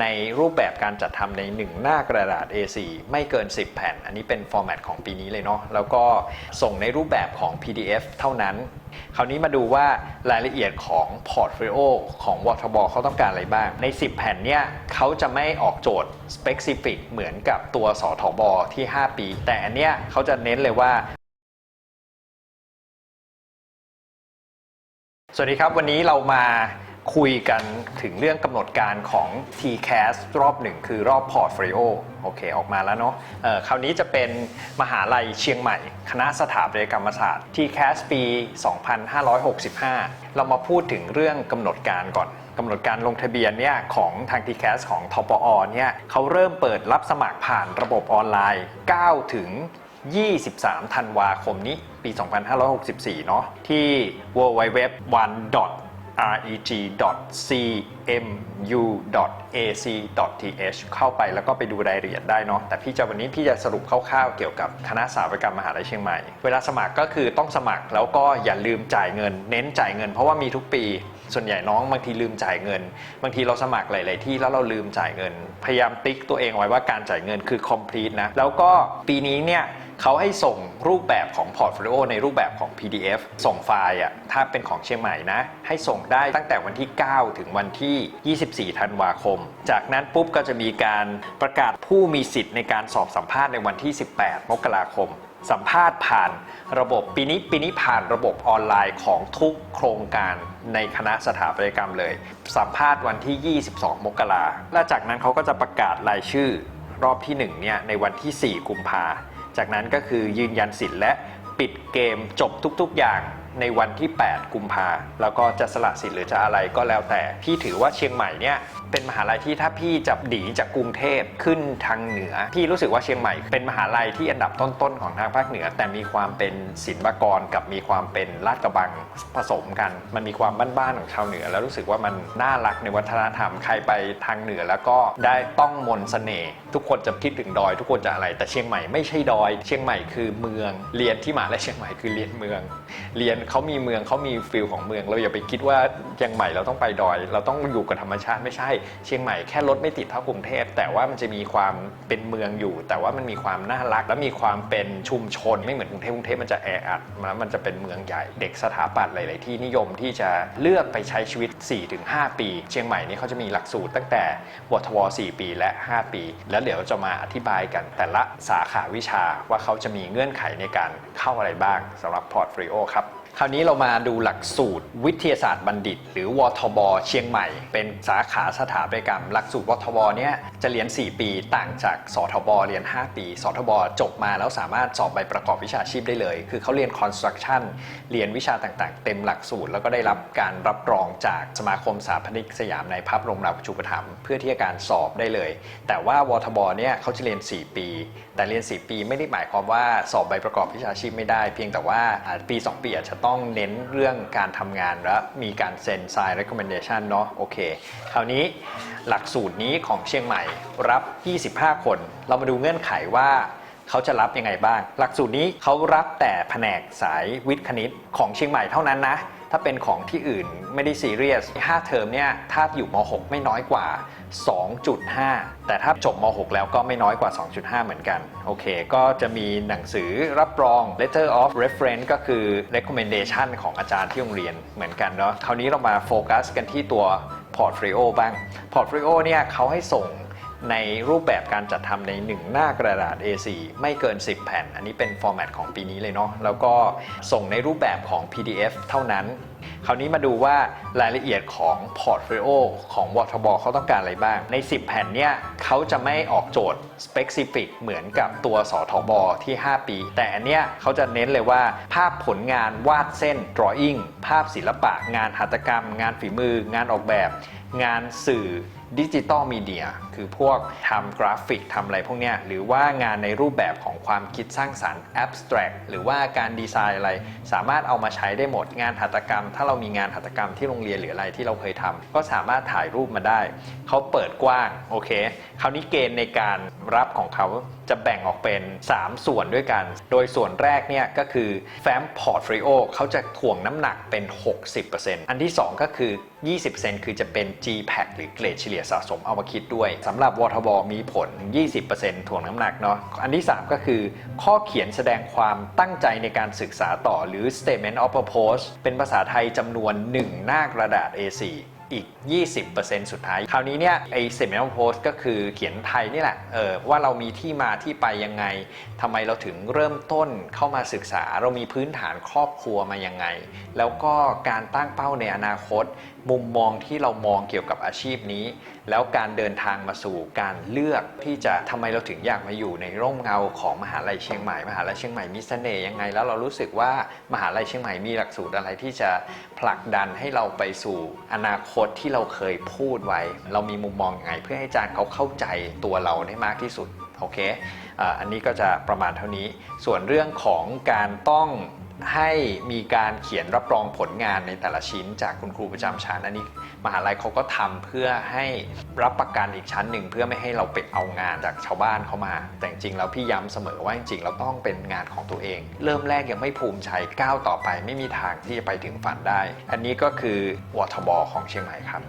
ในรูปแบบการจัดทำใน 1 หน้ากระดาษ A4 ไม่เกิน 10 แผ่น อันนี้เป็นฟอร์แมตของปีนี้เลยเนาะแล้วก็ส่งในรูปแบบของ PDF เท่านั้น คราวนี้มาดูว่ารายละเอียดของพอร์ตโฟลิโอของวทบเขาต้องการอะไรบ้าง ใน 10 แผ่นเนี่ยเขาจะไม่ออกโจทย์ specific เหมือนกับตัวสทบที่ 5 ปี แต่อันเนี้ยเขาจะเน้นเลยว่าสวัสดีครับ วันนี้เรามา คุยกันถึงเรื่องกำหนดการของ TCAS รอบหนึ่งคือรอบ Portfolio โอเคออกมาแล้วเนาะคราวนี้จะเป็นมหาลัยเชียงใหม่ คณะสถาปัตยกรรมศาสตร์ TCAS ปี 2565 เรามาพูดถึงเรื่องกำหนดการก่อนกำหนดการลงทะเบียนเนี่ยของทาง TCAS ของทปอเนี่ยเขาเริ่มเปิดรับสมัครผ่านระบบออนไลน์ 9 ถึง 23 ธันวาคมนี้ปี 2564 เนาะที่ www1. R e g. c mu.ac.th เข้าไปแล้วก็ไปดูรายละเอียดได้เนาะแต่พี่จะวันนี้พี่จะสรุปคร่าวๆเกี่ยวกับคณะสถาปัตยกรรมมหาลัยเชียงใหม่ เวลาสมัครก็คือต้องสมัครแล้วก็อย่าลืมจ่ายเงิน เน้นจ่ายเงินเพราะว่ามีทุกปี ส่วนใหญ่น้องบางทีลืมจ่ายเงิน บางทีเราสมัครหลาย ๆ ที่แล้วเราลืมจ่ายเงิน พยายามติ๊กตัวเองไว้ว่าการจ่ายเงินคือ complete นะแล้วก็ปีนี้เนี่ยเขาให้ส่งรูปแบบของ portfolio ในรูปแบบของ PDF ส่งไฟล์อะถ้าเป็นของเชียงใหม่นะ ให้ส่งได้ตั้งแต่วันที่ 9 ถึงวันที่24 ธันวาคม จากนั้นปุ๊บก็จะมีการประกาศผู้มีสิทธิ์ในการสอบสัมภาษณ์ในวันที่ 18 มกราคม สัมภาษณ์ผ่านระบบปีนี้ปีนี้ผ่านระบบออนไลน์ของทุกโครงการในคณะสถาปัตยกรรมเลย สัมภาษณ์วันที่ 22 มกราและจากนั้นเขาก็จะประกาศรายชื่อรอบที่1เนี่ยในวันที่ 4 กุมภาจากนั้นก็คือยืนยันสิทธิ์และปิดเกมจบทุก ๆ อย่าง ในวันที่ 8 กุมภาแล้วก็จะสละสิทธิ์หรือจะอะไรก็แล้วแต่ พี่ถือว่าเชียงใหม่เนี่ยเป็นมหาลัยที่ถ้าพี่จะดีจากกรุงเทพขึ้นทางเหนือ พี่รู้สึกว่าเชียงใหม่เป็นมหาลัยที่อันดับต้นๆของทางภาคเหนือ แต่มีความเป็นศิลปกรกับมีความเป็นลาดกระบังผสมกัน มันมีความบ้านๆของชาวเหนือ แล้วรู้สึกว่ามันน่ารักในวัฒนธรรมใครไปทางเหนือแล้วก็ได้ต้องมนต์เสน่ห์ทุกคนจะคิดถึงดอย ทุกคนจะอะไร แต่เชียงใหม่ไม่ใช่ดอย เชียงใหม่คือเมืองเรียนที่มหาลัยเชียงใหม่คือเรียนเมือง เรียนเขามีเมืองเขามีฟิลของเมือง เราอย่าไปคิดว่าเชียงใหม่เราต้องไปดอย เราต้องอยู่กับธรรมชาติไม่ใช่ เชียงใหม่แค่รถไม่ติดเท่ากรุงเทพแต่ว่ามันจะมีความเป็นเมืองอยู่ แต่ว่ามันมีความน่ารัก และมีความเป็นชุมชนไม่เหมือนกรุงเทพกรุงเทพมันจะแออัดแล้วมันจะเป็นเมืองใหญ่เด็กสถาปัตย์หลาย ๆ ที่นิยมที่จะเลือกไปใช้ชีวิต 4-5 ปี เชียงใหม่นี่เขาจะมีหลักสูตรตั้งแต่วทว4ปีและ 5 ปี แล้วเดี๋ยวจะมาอธิบายกันแต่ละสาขาวิชาว่าเขาจะมีเงื่อนไขในการเข้าอะไรบ้างสำหรับพอร์ตฟลิโอครับ ราวนี้เรามาดูหลักสูตรวิทยาศาสตร์บัณฑิต หรือวทบ เชียงใหม่ เป็นสาขาสถาปัตยกรรม หลักสูตรวทบเนี่ยจะเรียน 4 ปีต่างจากสทบ เรียน 5 ปี สทบ จบมาแล้วสามารถสอบใบประกอบวิชาชีพได้เลย คือเขาเรียน construction เรียนวิชาต่างๆ เต็มหลักสูตร แล้วก็ได้รับการรับรองจากสมาคมสถาปนิกสยามในพระบรมราชูปถัมภ์เพื่อที่จะการสอบได้เลย แต่ว่าวทบเนี่ยเขาจะเรียน 4 ปี แต่เรียน 4 ปีไม่ได้หมายความว่าสอบใบประกอบวิชาชีพไม่ได้ เพียงแต่ว่าอ่าปี 2 ปีอาจจะต้อง้องเน้นเรื่องการทำงานและมีการเซ็น sign recommendation เนาะโอเค คราวนี้หลักสูตรนี้ของเชียงใหม่รับ 25 คน เรามาดูเงื่อนไขว่าเขาจะรับยังไงบ้าง หลักสูตรนี้เขารับแต่แผนกสายวิทย์คณิตของเชียงใหม่เท่านั้นนะ ถ้าเป็นของที่อื่นไม่ได้ซีเรียส5เทอมเนี่ยถ้าอยู่ม .6 ไม่น้อยกว่า 2.5 แต่ถ้าจบม .6 แล้วก็ไม่น้อยกว่า 2.5 เหมือนกัน โอเค ก็จะมีหนังสือรับรอง letter of reference ก็คือ recommendation ของอาจารย์ที่โรงเรียนเหมือนกันเนาะคราวนี้เรามาโฟกัสกันที่ตัว portfolio บ้าง portfolio เนี่ยเขาให้ส่ง ในรูปแบบการจัดทำใน 1 หน้ากระดาษ A4 ไม่เกิน 10 แผ่น อันนี้เป็นฟอร์แมตของปีนี้เลยเนาะแล้วก็ส่งในรูปแบบของ PDF เท่านั้น คราวนี้มาดูว่ารายละเอียดของพอร์ตโฟลิโอของวอทบอเขาต้องการอะไรบ้าง ใน 10 แผ่นเนี่ยเขาจะไม่ออกโจทย์ specific เหมือนกับตัวสทบที่ 5 ปี แต่อันเนี้ยเขาจะเน้นเลยว่า ภาพผลงานวาดเส้น drawing ภาพศิลปะ งานหัตถกรรม งานฝีมือ งานออกแบบ งานสื่อดิจิตอลมีเดีย คือพวกทำกราฟิกทำอะไรพวกเนี้ยหรือว่างานในรูปแบบของความคิดสร้างสรรค์ abstract หรือว่าการดีไซน์อะไร สามารถเอามาใช้ได้หมดงานหัตถกรรม ถ้าเรามีงานหัตถกรรมที่โรงเรียนหรืออะไรที่เราเคยทำก็สามารถถ่ายรูปมาได้ เขาเปิดกว้างโอเคคราวนี้เกณฑ์ในการรับของเขาจะแบ่งออกเป็น 3 ส่วนด้วยกัน โดยส่วนแรกเนี่ยก็คือแฟ้มพอร์ตฟลิโอเขาจะถ่วงน้ำหนักเป็น 60%อันที่ 2 ก็คือ 20%คือจะเป็น GPAC หรือเกรดเฉลี่ยสะสมเอามาคิดด้วยสำหรับวทบมีผล 20%ถ่วงน้ำหนักเนาะอันที่ 3 ก็คือข้อเขียนแสดงความตั้งใจในการศึกษาต่อหรือ statement of purpose เป็นภาษาไทยจำนวน 1 หน้ากระดาษ A4 อีก 20%สุดท้าย คราวนี้เนี่ยไอ้ statement of purpose ก็คือเขียนไทยนี่แหละเออว่าเรามีที่มาที่ไปยังไงทำไมเราถึงเริ่มต้นเข้ามาศึกษา เรามีพื้นฐานครอบครัวมายังไง แล้วก็การตั้งเป้าในอนาคต มุมมองที่เรามองเกี่ยวกับอาชีพนี้ แล้วการเดินทางมาสู่การเลือกที่จะทำไมเราถึงอยากมาอยู่ในร่มเงาของมหาลัยเชียงใหม่มหาลัยเชียงใหม่มีเสน่ห์ยังไง แล้วเรารู้สึกว่ามหาลัยเชียงใหม่มีหลักสูตรอะไรที่จะ ผลักดันให้เราไปสู่อนาคตที่เราเคยพูดไว้ เรามีมุมมองยังไง เพื่อให้อาจารย์เขาเข้าใจตัวเราได้มากที่สุดโอเคอันนี้ก็จะประมาณเท่านี้ ส่วนเรื่องของการต้อง ให้มีการเขียนรับรองผลงานในแต่ละชิ้น จากคุณครูประจำชั้นอันนี้ มหาลัยเขาก็ทำเพื่อให้รับประกันอีกชั้นหนึ่งเพื่อไม่ให้เราไปเอางานจากชาวบ้านเขามา แต่จริงแล้วพี่ย้ำเสมอว่าจริงๆเราต้องเป็นงานของตัวเอง เริ่มแรกยังไม่ภูมิใจก้าวต่อไป ไม่มีทางที่จะไปถึงฝันได้ อันนี้ก็คือวอทบอของเชียงใหม่ครับ